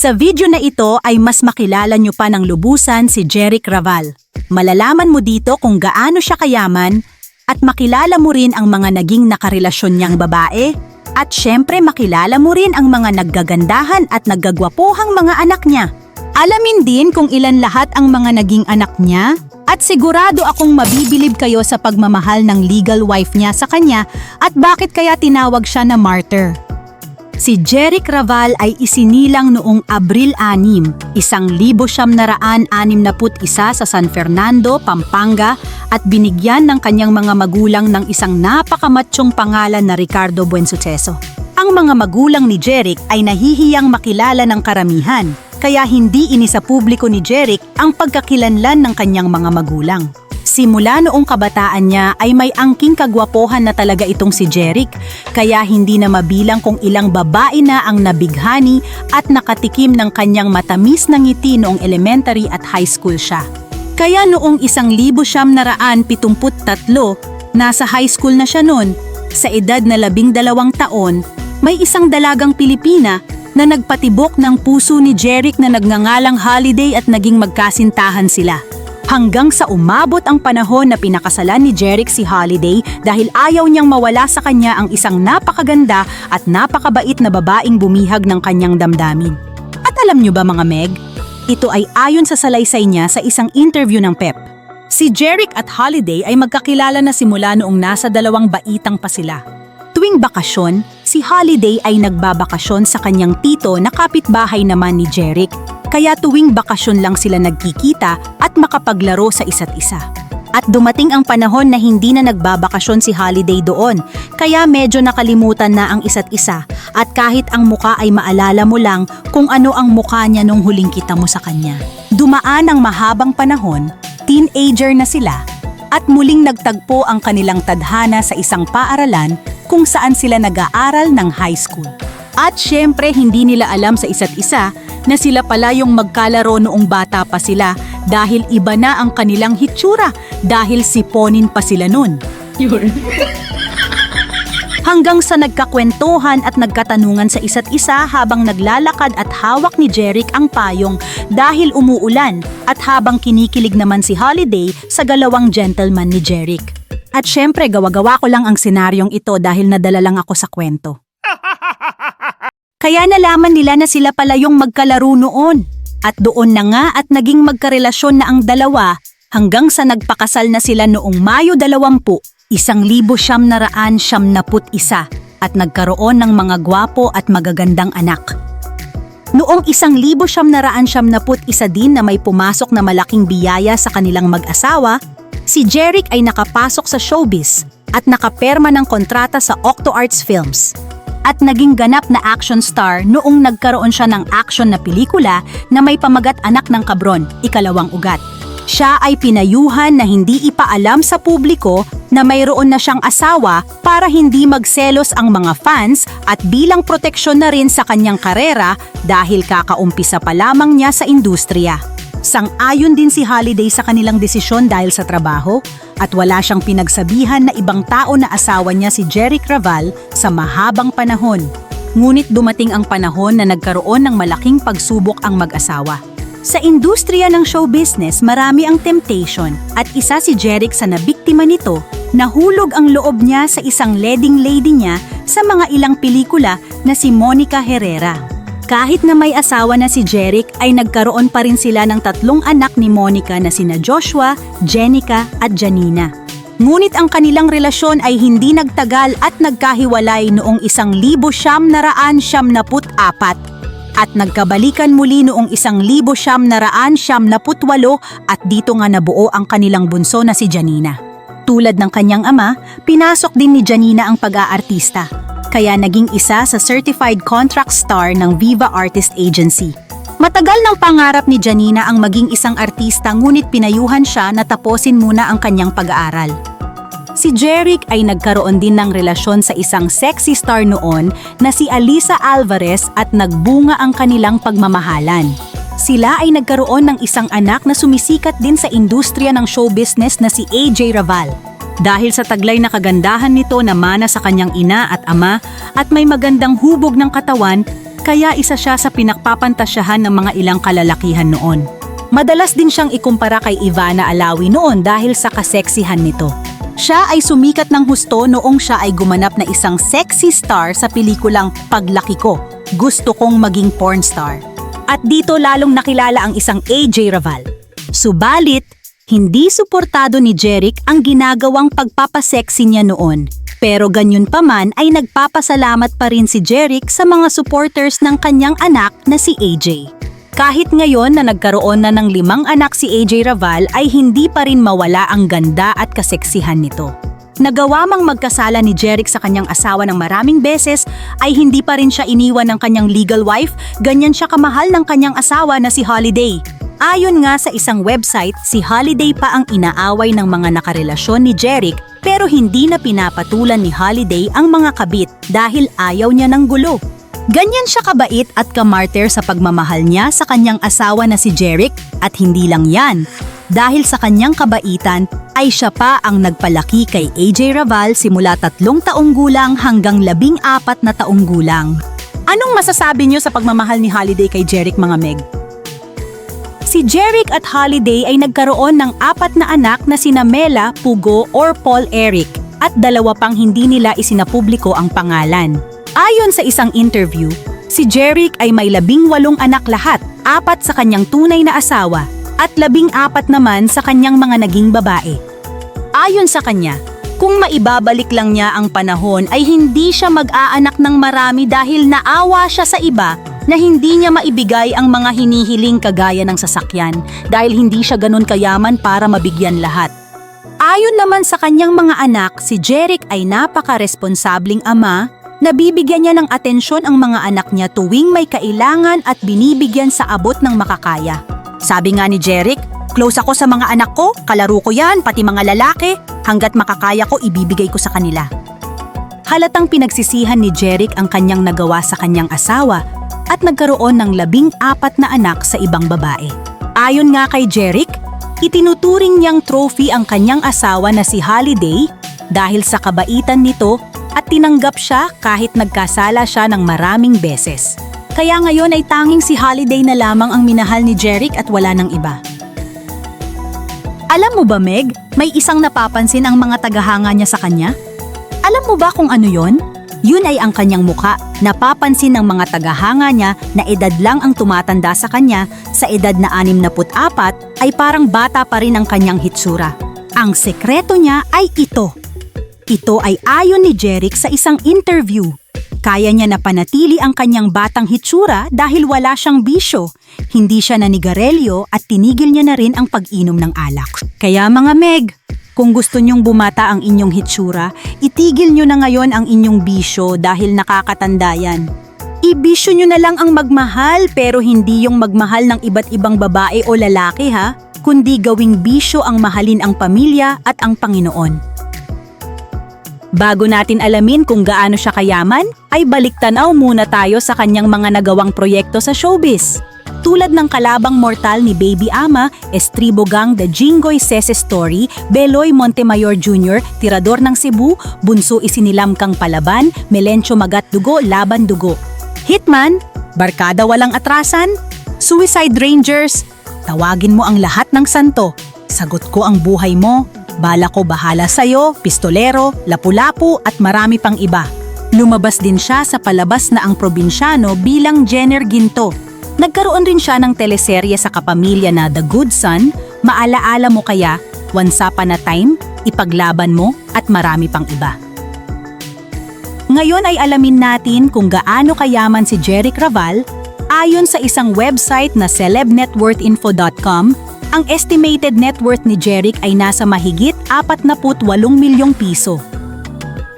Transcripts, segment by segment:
Sa video na ito ay mas makilala nyo pa ng lubusan si Jeric Raval. Malalaman mo dito kung gaano siya kayaman at makilala mo rin ang mga naging nakarelasyon niyang babae at syempre makilala mo rin ang mga naggagandahan at naggagwapuhang mga anak niya. Alamin din kung ilan lahat ang mga naging anak niya at sigurado akong mabibilib kayo sa pagmamahal ng legal wife niya sa kanya at bakit kaya tinawag siya na martyr. Si Jeric Raval ay isinilang noong Abril 6, isang libo siyam na raan anim na put isa sa San Fernando, Pampanga at binigyan ng kanyang mga magulang ng isang napakamatsyong pangalan na Ricardo Buensuceso. Ang mga magulang ni Jeric ay nahihiyang makilala ng karamihan, kaya hindi ini sa publiko ni Jeric ang pagkakilanlan ng kanyang mga magulang. Simula noong kabataan niya ay may angking kagwapohan na talaga itong si Jeric, kaya hindi na mabilang kung ilang babae na ang nabighani at nakatikim ng kanyang matamis na ngiti noong elementary at high school siya. Kaya noong isang libo siyam na raan pitumput tatlo, nasa high school na siya noon, sa edad na labing dalawang taon, may isang dalagang Pilipina na nagpatibok ng puso ni Jeric na nagngangalang holiday at naging magkasintahan sila. Hanggang sa umabot ang panahon na pinakasalan ni Jeric si Holiday dahil ayaw niyang mawala sa kanya ang isang napakaganda at napakabait na babaeng bumihag ng kanyang damdamin. At alam niyo ba mga Meg, ito ay ayon sa salaysay niya sa isang interview ng PEP. Si Jeric at Holiday ay magkakilala na simula noong nasa dalawang baitang pa sila. Tuwing bakasyon, si Holiday ay nagbabakasyon sa kanyang tito na kapitbahay naman ni Jeric kaya tuwing bakasyon lang sila nagkikita at makapaglaro sa isa't isa. At dumating ang panahon na hindi na nagbabakasyon si Holiday doon, kaya medyo nakalimutan na ang isa't isa at kahit ang muka ay maalala mo lang kung ano ang muka niya nung huling kita mo sa kanya. Dumaan ang mahabang panahon, teenager na sila, at muling nagtagpo ang kanilang tadhana sa isang paaralan kung saan sila nag-aaral ng high school. At syempre hindi nila alam sa isa't isa na sila pala yung magkalaro noong bata pa sila dahil iba na ang kanilang hitsura dahil siponin pa sila nun. Hanggang sa nagkakwentuhan at nagkatanungan sa isa't isa habang naglalakad at hawak ni Jeric ang payong dahil umuulan at habang kinikilig naman si Holiday sa galawang gentleman ni Jeric. At syempre gawa-gawa ko lang ang senaryong ito dahil nadala lang ako sa kwento. Kaya nalaman nila na sila pala yung magkalaro noon. At doon na nga at naging magkarelasyon na ang dalawa hanggang sa nagpakasal na sila noong Mayo 20, isang libo siyam na raan siyam na put isa at nagkaroon ng mga gwapo at magagandang anak. Noong isang libo siyam na raan siyam na put isa din na may pumasok na malaking biyaya sa kanilang mag-asawa, si Jeric ay nakapasok sa showbiz at nakaperma ng kontrata sa Octo Arts Films at naging ganap na action star noong nagkaroon siya ng action na pelikula na may pamagat anak ng kabron, ikalawang ugat. Siya ay pinayuhan na hindi ipaalam sa publiko na mayroon na siyang asawa para hindi magselos ang mga fans at bilang proteksyon na rin sa kanyang karera dahil kakaumpisa pa lamang niya sa industriya. Sang-ayon din si Holiday sa kanilang desisyon dahil sa trabaho at wala siyang pinagsabihan na ibang tao na asawa niya si Jeric Raval sa mahabang panahon. Ngunit dumating ang panahon na nagkaroon ng malaking pagsubok ang mag-asawa. Sa industriya ng show business, marami ang temptation at isa si Jeric sa nabiktima nito, nahulog ang loob niya sa isang leading lady niya sa mga ilang pelikula na si Monica Herrera. Kahit na may asawa na si Jeric ay nagkaroon pa rin sila ng tatlong anak ni Monica na sina Joshua, Jenica at Janina. Ngunit ang kanilang relasyon ay hindi nagtagal at nagkahiwalay noong isang libo siyam na raan siyam na put apat at nagkabalikan muli noong isang libo siyam na raan siyam na put walo at dito nga nabuo ang kanilang bunso na si Janina. Tulad ng kanyang ama, pinasok din ni Janina ang pag-aartista kaya naging isa sa certified contract star ng Viva Artist Agency. Matagal ng pangarap ni Janina ang maging isang artista ngunit pinayuhan siya na taposin muna ang kanyang pag-aaral. Si Jeric ay nagkaroon din ng relasyon sa isang sexy star noon na si Alisa Alvarez at nagbunga ang kanilang pagmamahalan. Sila ay nagkaroon ng isang anak na sumisikat din sa industriya ng show business na si AJ Raval. Dahil sa taglay na kagandahan nito na mana sa kanyang ina at ama at may magandang hubog ng katawan, kaya isa siya sa pinakpapantasyahan ng mga ilang kalalakihan noon. Madalas din siyang ikumpara kay Ivana Alawi noon dahil sa kaseksihan nito. Siya ay sumikat ng husto noong siya ay gumanap na isang sexy star sa pelikulang Paglaki Ko, Gusto Kong Maging Porn Star. At dito lalong nakilala ang isang AJ Raval. Subalit, hindi suportado ni Jeric ang ginagawang pagpapaseksi niya noon. Pero ganyan pa man ay nagpapasalamat pa rin si Jeric sa mga supporters ng kanyang anak na si AJ. Kahit ngayon na nagkaroon na ng limang anak si AJ Raval ay hindi pa rin mawala ang ganda at kaseksihan nito. Nagawa mang magkasala ni Jeric sa kanyang asawa ng maraming beses ay hindi pa rin siya iniwan ng kanyang legal wife, ganyan siya kamahal ng kanyang asawa na si Holiday. Ayon nga sa isang website, si Holiday pa ang inaaway ng mga nakarelasyon ni Jeric pero hindi na pinapatulan ni Holiday ang mga kabit dahil ayaw niya ng gulo. Ganyan siya kabait at kamarter sa pagmamahal niya sa kanyang asawa na si Jeric at hindi lang yan. Dahil sa kanyang kabaitan ay siya pa ang nagpalaki kay AJ Raval simula tatlong taong gulang hanggang labing apat na taong gulang. Anong masasabi niyo sa pagmamahal ni Holiday kay Jeric mga Meg? Si Jeric at Holiday ay nagkaroon ng apat na anak na sina Mela, Pugo or Paul Eric at dalawa pang hindi nila isinapubliko ang pangalan. Ayon sa isang interview, si Jeric ay may labing walong anak lahat, apat sa kanyang tunay na asawa at labing apat naman sa kanyang mga naging babae. Ayon sa kanya, kung maibabalik lang niya ang panahon ay hindi siya mag-aanak ng marami dahil naawa siya sa iba na hindi niya maibigay ang mga hinihiling kagaya ng sasakyan dahil hindi siya ganun kayaman para mabigyan lahat. Ayon naman sa kanyang mga anak, si Jeric ay napaka-responsabling ama na bibigyan niya ng atensyon ang mga anak niya tuwing may kailangan at binibigyan sa abot ng makakaya. Sabi nga ni Jeric, close ako sa mga anak ko, kalaro ko yan, pati mga lalaki, hanggat makakaya ko ibibigay ko sa kanila. Halatang pinagsisihan ni Jeric ang kanyang nagawa sa kanyang asawa at nagkaroon ng labing apat na anak sa ibang babae. Ayon nga kay Jeric, itinuturing niyang trophy ang kanyang asawa na si Holiday dahil sa kabaitan nito at tinanggap siya kahit nagkasala siya ng maraming beses. Kaya ngayon ay tanging si Holiday na lamang ang minahal ni Jeric at wala ng iba. Alam mo ba Meg, may isang napapansin ang mga tagahanga niya sa kanya? Alam mo ba kung ano yon? Yun ay ang kanyang muka. Napapansin ng mga tagahanga niya na edad lang ang tumatanda sa kanya, sa edad na 64 ay parang bata pa rin ang kanyang hitsura. Ang sekreto niya ay ito. Ito ay ayon ni Jeric sa isang interview. Kaya niya napanatili ang kanyang batang hitsura dahil wala siyang bisyo. Hindi siya nanigarelyo at tinigil niya na rin ang pag-inom ng alak. Kaya mga Meg, kung gusto niyong bumata ang inyong hitsura, itigil niyo na ngayon ang inyong bisyo dahil nakakatanda yan. Ibisyo niyo na lang ang magmahal pero hindi yung magmahal ng iba't ibang babae o lalaki ha, kundi gawing bisyo ang mahalin ang pamilya at ang Panginoon. Bago natin alamin kung gaano siya kayaman, ay baliktanaw muna tayo sa kanyang mga nagawang proyekto sa showbiz. Tulad ng kalabang mortal ni Baby Ama, Estribo Gang The Jingoy Sese Story, Beloy Montemayor Jr., Tirador ng Cebu, Bunso Isinilam Kang Palaban, Melencio Magat Dugo, Laban Dugo. Hitman, Barkada Walang Atrasan, Suicide Rangers, Tawagin mo ang lahat ng santo, Sagot ko ang buhay mo, Bala ko bahala sa'yo, Pistolero, Lapu-Lapu at marami pang iba. Lumabas din siya sa palabas na ang probinsyano bilang Jenner Ginto. Nagkaroon rin siya ng teleserye sa kapamilya na The Good Son, Maalaala mo kaya, Once Upon a Time, Ipaglaban mo at marami pang iba. Ngayon ay alamin natin kung gaano kayaman si Jeric Raval ayon sa isang website na celebnetworthinfo.com ang estimated net worth ni Jeric ay nasa mahigit 48 milyong piso.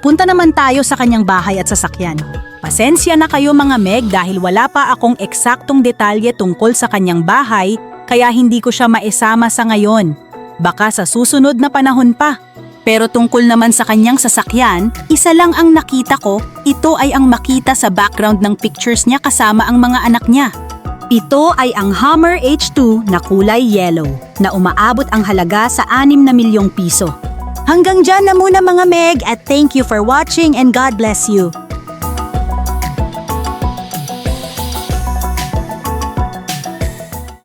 Punta naman tayo sa kanyang bahay at sasakyan. Pasensya na kayo mga Meg dahil wala pa akong eksaktong detalye tungkol sa kanyang bahay kaya hindi ko siya maisama sa ngayon. Baka sa susunod na panahon pa. Pero tungkol naman sa kanyang sasakyan, isa lang ang nakita ko, ito ay ang makita sa background ng pictures niya kasama ang mga anak niya. Ito ay ang Hummer H2 na kulay yellow na umaabot ang halaga sa 6 na milyong piso. Hanggang dyan na muna mga Meg at thank you for watching and God bless you.